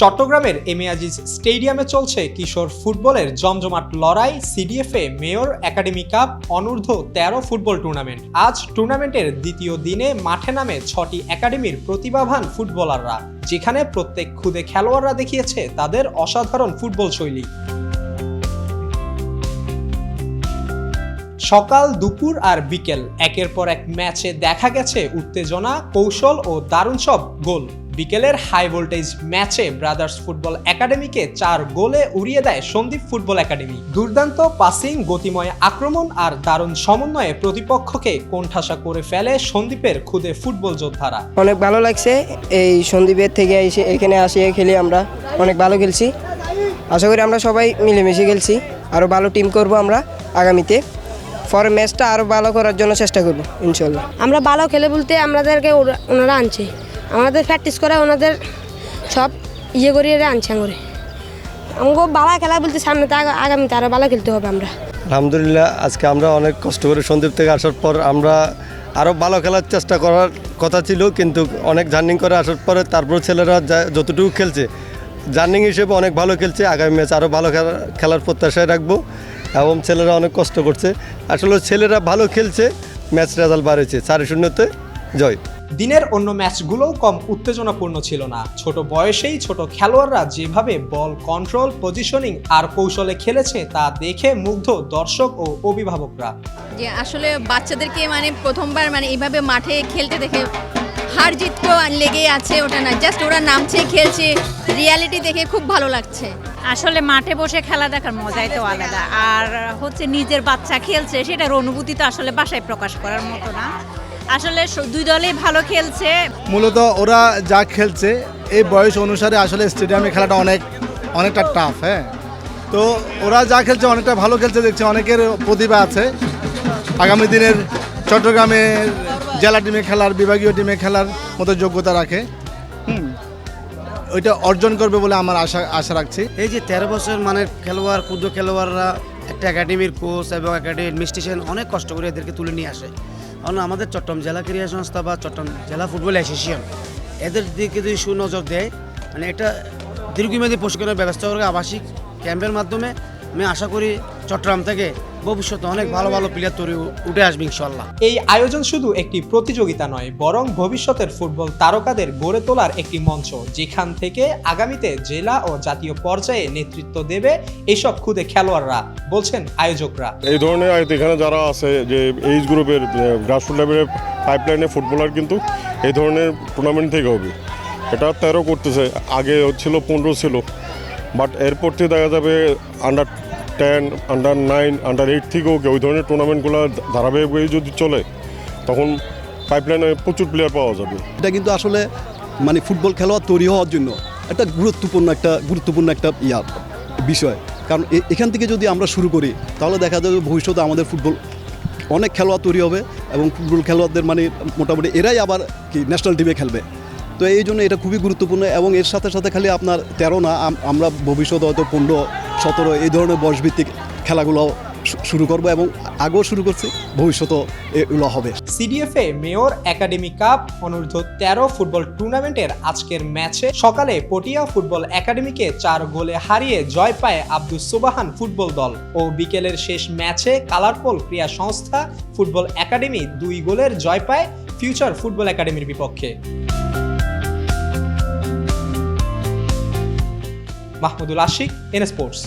চট্টগ্রামের এম আজিজ স্টেডিয়ামে চলছে কিশোর ফুটবলের জমজমাট লড়াই, সিডিএফএ মেয়র একাডেমি কাপ, অনূর্ধ্ব তেরো ফুটবল টুর্নামেন্ট। আজ টুর্নামেন্টের দ্বিতীয় দিনে মাঠে নামে ছটি একাডেমির প্রতিভাবান ফুটবলাররা, যেখানে প্রত্যেক খুদে খেলোয়াড়রা দেখিয়েছে তাদের অসাধারণ ফুটবল শৈলী। সকাল, দুপুর আর বিকেল, একের পর এক ম্যাচে দেখা গেছে উত্তেজনা, কৌশল ও দারুণ সব গোল। বিকেলের হাই ভোল্টেজ ম্যাচে ব্রাদার্স ফুটবল একাডেমিকে চার গোলে উড়িয়ে দেয় সন্দীপ ফুটবল একাডেমি দুর্দান্ত পাসিং গতিময় আক্রমণ আর দারুণ সমন্বয়ে প্রতিপক্ষকে কোণঠাসা করে ফেলে সন্দীপের খুদে ফুটবল যোদ্ধারা। অনেক ভালো লাগছে। এই সন্দীপের থেকে এসে এখানে আসিয়ে খেলি আমরা। অনেক ভালো খেলছি। আশা করি আমরা সবাই মিলেমিশে খেলছি। আরও ভালো টিম করব আমরা আগামীতে। পরের ম্যাচটা আরও ভালো করার জন্য চেষ্টা করব ইনশাল্লাহ। আমরা ভালো খেলে বলতে আমাদেরকে ওরা- ওনারা আনছে। আমাদের প্র্যাকটিস করে, ওনাদের সব ইয়ে করিয়ে আনছে করে। আমাকে ভালো খেলা বলতে সামনে তো আগা- আগামীতে আরও বালা খেলতে হবে আমরা। আলহামদুলিল্লাহ, আজকে আমরা অনেক কষ্ট করে সন্দীপ থেকে আসার পর আমরা আরও ভালো খেলার চেষ্টা করার কথা ছিল, কিন্তু অনেক জার্নিং করে আসার পরে তারপর ছেলেরা যতটুকু খেলছে, জার্নিং হিসেবে অনেক ভালো খেলছে, আগামী ম্যাচ আরও ভালো খেলা খেলার প্রত্যাশায় রাখব, এবং ছেলেরা অনেক কষ্ট করছে। আসলে ছেলেরা ভালো খেলছে, ম্যাচ রেজাল্ট বাড়েছে, চারে শূন্যতে জয়। দিনের অন্য ম্যাচগুলোও কম উত্তেজনাপূর্ণ ছিল না। ছোট বয়সেই ছোট খেলোয়াড়রা যেভাবে বল কন্ট্রোল পজিশনিং আর কৌশলে খেলেছে তা দেখে মুগ্ধ দর্শক ও অভিভাবকরা। যে আসলে বাচ্চাদেরকে মানে প্রথমবার মানে এইভাবে মাঠে খেলতে দেখে হার জিত তো লেগেই আছে ওটা না। জাস্ট ওরা নামছে খেলছে রিয়ালিটি দেখে খুব ভালো লাগছে। আসলে মাঠে বসে খেলা দেখার মজাই তো আলাদা। আর হচ্ছে নিজের বাচ্চা খেলছে সেটার অনুভূতি তো আসলে বাসায় প্রকাশ করার মতো না। আসলে দুই দলেই ভালো খেলছে। মূলত ওরা যা খেলছে এই বয়স অনুসারে আসলে স্টেডিয়ামে খেলাটা অনেক অনেকটা টাফ হ্যাঁ। তো ওরা যা খেলছে অনেকটা ভালো খেলছে দেখছি অনেকের প্রতিভা আছে। আগামী দিনের চট্টগ্রামের জেলা টিমে খেলার বিভাগীয় টিমে খেলার মতো যোগ্যতা রাখে। হুম ওইটা অর্জন করবে বলে আমার আশা আশা রাখছি। এই যে তেরো বছর মানের খেলোয়াড় ক্ষুদ্র খেলোয়াড়রা একটা একাডেমির কোচ এবং একাডেমি অ্যাডমিনিস্ট্রেশন অনেক কষ্ট করে এদেরকে তুলে নিয়ে আসে। কারণ আমাদের চট্টগ্রাম জেলা ক্রীড়া সংস্থা বা চট্টগ্রাম জেলা ফুটবল অ্যাসোসিয়েশন। এদের দিকে যদি সুনজর দেয় মানে একটা দীর্ঘমেয়াদী প্রশিক্ষণের ব্যবস্থা করে আবাসিক ক্যাম্পের মাধ্যমে। আমি আশা করি চট্টগ্রাম থেকে ভবিষ্যতে অনেক ভালো ভালো প্লেয়ার তৈরি উঠে আসবে ইনশাল্লাহ এই আয়োজন শুধু একটি প্রতিযোগিতা নয় বরং ভবিষ্যতের ফুটবল তারকাদের গড়ে তোলার একটি মঞ্চ যেখান থেকে আগামীতে জেলা ও জাতীয় পর্যায়ে নেতৃত্ব দেবে এইসব খুদে খেলোয়াড়রা বলছেন আয়োজকরা। এই ধরনের আয়ত এখানে যারা আছে যে এইজ গ্রুপের গ্রাসরুট লেভেলের পাইপলাইনে ফুটবলার কিন্তু এই ধরনের টুর্নামেন্ট থেকে হবে। এটা তেরো করতেছে আগে ছিল পনেরো ছিল বাট এরপর থেকে দেখা যাবে under ten under nine under eight থেকেও ওই ধরনের টুর্নামেন্টগুলো ধারাবাহিকভাবে যদি চলে, তখন পাইপলাইনে প্রচুর প্লেয়ার পাওয়া যাবে। এটা কিন্তু আসলে মানে ফুটবল খেলোয়াড় তৈরি হওয়ার জন্য একটা গুরুত্বপূর্ণ একটা গুরুত্বপূর্ণ একটা ইয়া, বিষয়। কারণ এখান থেকে যদি আমরা শুরু করি, তাহলে দেখা যাবে ভবিষ্যতে আমাদের ফুটবল অনেক খেলোয়াড় তৈরি হবে এবং ফুটবল খেলোয়াড়দের মানে মোটামুটি এরাই আবার কি ন্যাশনাল টিমে খেলবে। তো এই জন্য এটা খুবই গুরুত্বপূর্ণ এবং এর সাথে সাথে খালি আপনার তেরো না আমরা ভবিষ্যতে হয়তো পনেরো সতেরো, এই ধরনের বয়সভিত্তিক খেলাগুলো শুরু করব এবং আগেও শুরু করছি, ভবিষ্যতেও এগুলো হবে। সিডিএফএ মেয়র একাডেমি কাপ, অনূর্ধ্ব তেরো ফুটবল টুর্নামেন্টের আজকের ম্যাচে সকালে পটিয়া ফুটবল একাডেমিকে চার গোলে হারিয়ে জয় পায় আব্দুস সুবাহান ফুটবল দল ও বিকেলের শেষ ম্যাচে কালারপোল ক্রীড়া সংস্থা ফুটবল একাডেমি দুই গোলের জয় পায় ফিউচার ফুটবল একাডেমির বিপক্ষে। Mahmudul Ashiq N Sports.